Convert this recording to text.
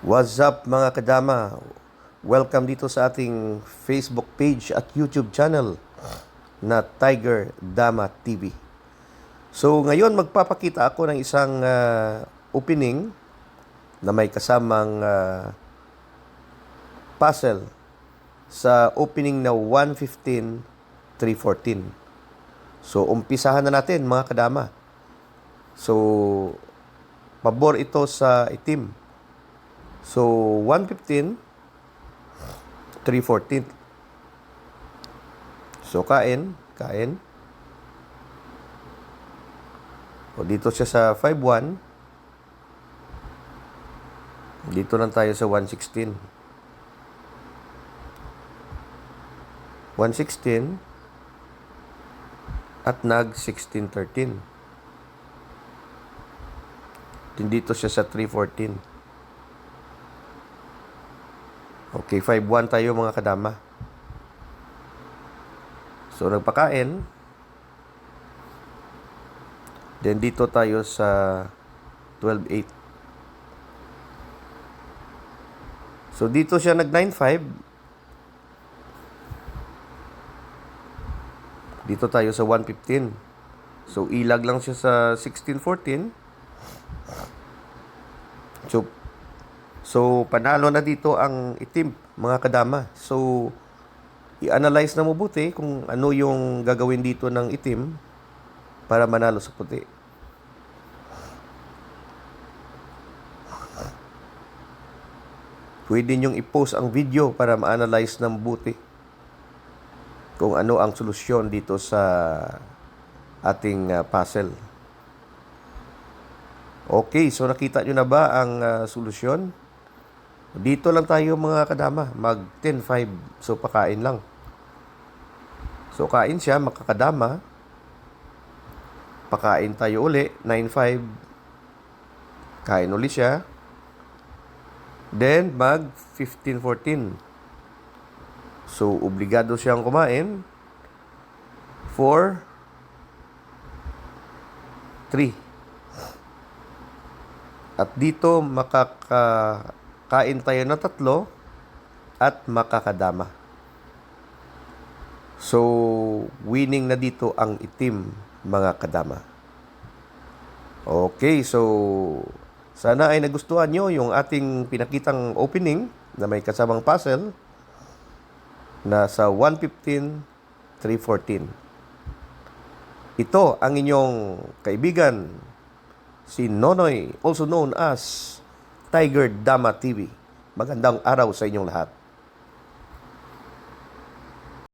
What's up mga kadama? Welcome dito sa ating Facebook page at YouTube channel na Tiger Dama TV. So ngayon magpapakita ako ng isang ah, opening na may kasamang ah, puzzle sa opening na 115 314. So umpisahan na natin mga kadama. So pabor ito sa itim. So, 115, 314. So, kain, kain. O, dito siya sa 51. Dito lang tayo sa 116. 116 at nag 1613. Dito siya sa 314. Okay, 5-1 tayo mga kadama. So, nagpakain. Then, dito tayo sa 12-8. So, dito siya nag 9-5. Dito tayo sa 115. So, ilag lang siya sa 1614. So, So, panalo na dito ang itim, mga kadama. So, i-analyze na mabuti kung ano yung gagawin dito ng itim para manalo sa puti. Pwede nyong i-post ang video para ma-analyze ng mabuti kung ano ang solusyon dito sa ating uh, puzzle. Okay, so nakita nyo na ba ang uh, solusyon? Dito lang tayo mga kadama, mag 10-5. So pakain lang. So kain siya, makakadama. Pakain tayo uli, 9-5. Kain uli siya. Then mag 15-14. So obligado siyang kumain. 4 3 At dito makaka kain tayo na tatlo at makakadama. So, winning na dito ang itim, mga kadama. Okay, so sana ay nagustuhan nyo yung ating pinakitang opening na may kasamang puzzle na sa 115 314. Ito ang inyong kaibigan, si Nonoy, also known as Tiger Dama TV. Magandang araw sa inyong lahat.